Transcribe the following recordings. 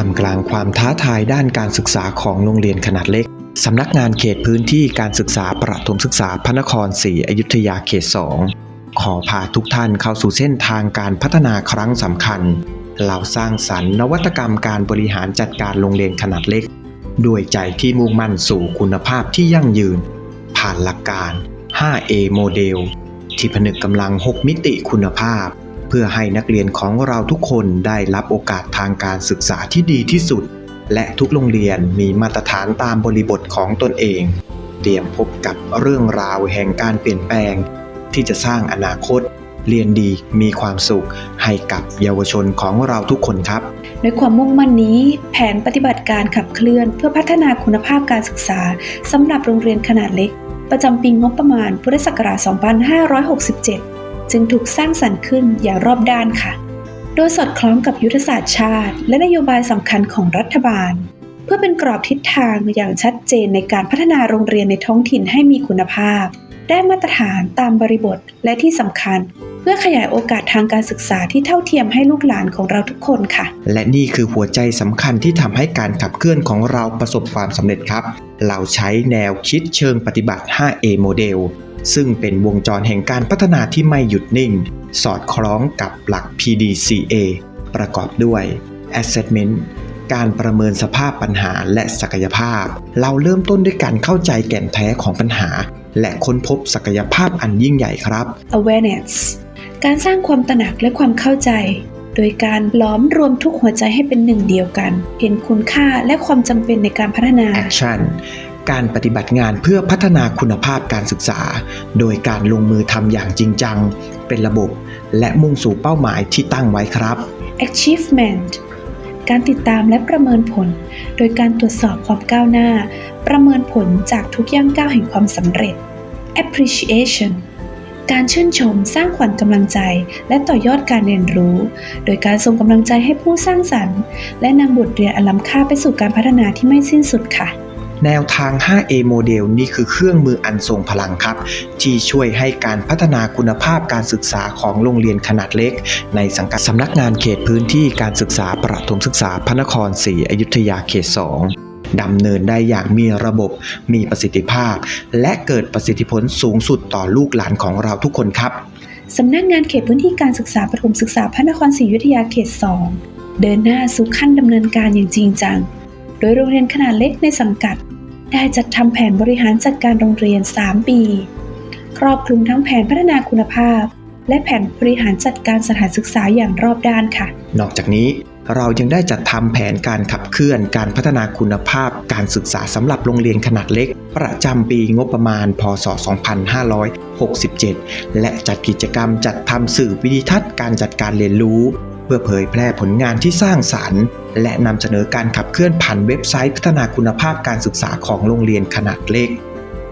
ามกลางความท้าทายด้านการศึกษาของโรงเรียนขนาดเล็ก สำนักงานเขตพื้นที่การศึกษาประถมศึกษาพระนครศรีอยุธยาเขต 2 ขอพาทุกท่านเข้าสู่เส้นทางการพัฒนาครั้งสำคัญ เราสร้างสรรค์นวัตกรรมการบริหารจัดการโรงเรียนขนาดเล็ก ด้วยใจที่มุ่งมั่นสู่คุณภาพที่ยั่งยืน ผ่านหลักการ 5A โมเดลที่ผนึกกำลัง 6 มิติคุณภาพ เพื่อให้นักเรียนของเราทุกคนได้รับโอกาสทางการศึกษาที่ดีที่สุด และทุกโรงเรียนมีมาตรฐานตามบริบทของตนเอง เตรียมพบกับเรื่องราวแห่งการเปลี่ยนแปลง ที่จะสร้างอนาคต เรียนดีมีความสุข ให้กับเยาวชนของเราทุกคนครับด้วยความมุ่งมั่นนี้ แผนปฏิบัติการขับเคลื่อน เพื่อพัฒนาคุณภาพการศึกษาสำหรับโรงเรียนขนาดเล็ก ประจำปีงบประมาณพุทธศักราช 2567 จึงถูกสร้างสรรค์ขึ้นอย่างรอบด้านค่ะ โดยสอดคล้องกับยุทธศาสตร์ชาติ และนโยบายสำคัญของรัฐบาล เพื่อเป็นกรอบทิศทางอย่างชัดเจนในการพัฒนาโรงเรียนในท้องถิ่นให้มีคุณภาพ ได้มาตรฐานตามบริบทและที่สำคัญ เพื่อขยายโอกาสทางการศึกษาที่เท่าเทียมให้ลูกหลานของเราทุกคนค่ะ และนี่คือหัวใจสำคัญที่ทำให้การขับเคลื่อนของเราประสบความสำเร็จครับ เราใช้แนวคิดเชิงปฏิบัติ 5A โมเดล ซึ่งเป็นวงจรแห่งการพัฒนาที่ไม่หยุดนิ่ง สอดคล้องกับหลัก PDCA ประกอบด้วย Assessment การประเมินสภาพปัญหาและศักยภาพ เราเริ่มต้นด้วยการเข้าใจแก่นแท้ของปัญหา และค้นพบศักยภาพอันยิ่งใหญ่ครับ awareness การสร้างความตระหนักและความเข้าใจ โดยการล้อมรวมทุกหัวใจให้เป็นหนึ่งเดียวกัน เห็นคุณค่าและความจำเป็นในการพัฒนา Action การปฏิบัติงานเพื่อพัฒนาคุณภาพการศึกษา โดยการลงมือทำอย่างจริงจัง เป็นระบบ และมุ่งสู่เป้าหมายที่ตั้งไว้ครับ achievement การติดตามและประเมินผล โดยการตรวจสอบความก้าวหน้า ประเมินผลจากทุกย่างก้าวแห่งความสำเร็จ appreciation การชื่นชมสร้างขวัญกำลังใจ และต่อยอดการเรียนรู้ โดยการส่งกำลังใจให้ผู้สร้างสรรค์ และนำบทเรียนอันล้ำค่าไปสู่การพัฒนาที่ไม่สิ้นสุดค่ะ แนวทาง 5A โมเดลนี่คือเครื่องมืออันทรงพลังครับ ที่ช่วยให้การพัฒนาคุณภาพการศึกษาของโรงเรียนขนาดเล็ก ในสังกัดสำนักงานเขตพื้นที่การศึกษาประถมศึกษาพระนครศรีอยุธยาเขต 2ดำเนินได้อย่างมีระบบ มีประสิทธิภาพ และเกิดประสิทธิผลสูงสุดต่อลูกหลานของเราทุกคนครับ สำนักงานเขตพื้นที่การศึกษาประถมศึกษาพระนครศรีอยุธยาเขต 2 เดินหน้าสู่ขั้นดำเนินการอย่างจริงจัง โดยโรงเรียนขนาดเล็กในสังกัด ได้จัดทำแผนบริหารจัดการโรงเรียน 3 ปี ครอบคลุมทั้งแผนพัฒนาคุณภาพ และแผนบริหารจัดการสถานศึกษาอย่างรอบด้านค่ะ นอกจากนี้เรายังได้จัดทำแผนการขับเคลื่อนการพัฒนาคุณภาพการศึกษาสำหรับโรงเรียนขนาดเล็ก ประจำปีงบประมาณ พศ 2567 และจัดกิจกรรมจัดทำสื่อวิดิทัศน์การจัดการเรียนรู้ พื่อเผยแพร่ผลงานที่สร้างสรรค์ และนำเสนอการขับเคลื่อนผ่านเว็บไซต์พัฒนาคุณภาพการศึกษาของโรงเรียนขนาดเล็ก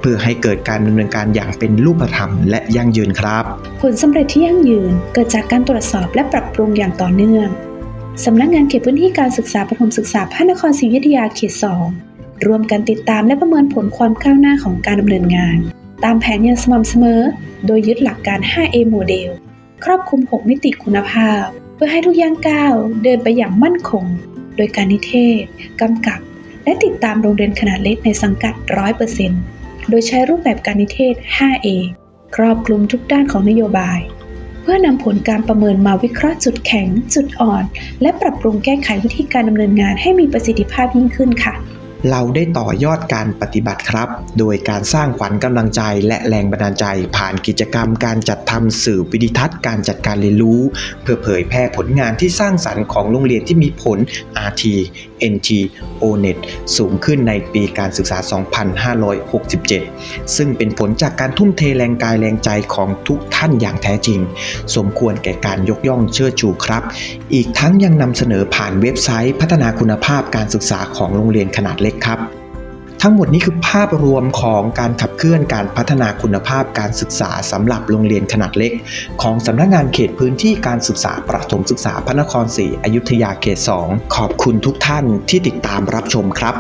เพื่อให้เกิดการดำเนินการอย่างเป็นรูปธรรมและยั่งยืนครับ ผลสำเร็จที่ยั่งยืนเกิดจากการตรวจสอบและปรับปรุงอย่างต่อเนื่องสำนักงานเขตพื้นที่การศึกษาประถมศึกษาพระนครศรีอยุธยาเขต 2 ร่วมกันติดตามและประเมินผลความก้าวหน้าของการดำเนินงาน ตามแผนอย่างสม่ำเสมอ โดยยึดหลักการ 5A โมเดลครอบคลุม 6 มิติคุณภาพ เพื่อให้ทุกย่างก้าวเดินไปอย่างมั่นคง โดยการนิเทศ กำกับ และติดตามโรงเรียนขนาดเล็กในสังกัด 100%โดยใช้รูปแบบการนิเทศ 5A ครอบคลุมทุกด้านของนโยบาย เพื่อนำผลการประเมินมาวิเคราะห์จุดแข็ง จุดอ่อน และปรับปรุงแก้ไขวิธีการดำเนินงานให้มีประสิทธิภาพยิ่งขึ้นค่ะ เราได้ต่อยอดการปฏิบัติครับ โดยการสร้างขวัญกำลังใจและแรงบันดาลใจ ผ่านกิจกรรมการจัดทำสื่อวิดิทัศน์การจัดการเรียนรู้ เพื่อเผยแพร่ผลงานที่สร้างสรรค์ของโรงเรียนที่มีผล RT NT ONET สูงขึ้นในปีการศึกษา 2567 ซึ่งเป็นผลจากการทุ่มเทแรงกายแรงใจของทุกท่านอย่างแท้จริง สมควรแก่การยกย่องเชิดชูครับ อีกทั้งยังนำเสนอผ่านเว็บไซต์ พัฒนาคุณภาพการศึกษาของโรงเรียนขนาดเล็กครับ ทั้งหมดนี้คือภาพรวมของการขับเคลื่อนการพัฒนาคุณภาพการศึกษาสำหรับโรงเรียนขนาดเล็ก ของสำนักงานเขตพื้นที่การศึกษาประถมศึกษาพระนครศรีอยุธยาเขต 2 ขอบคุณทุกท่านที่ติดตามรับชมครับ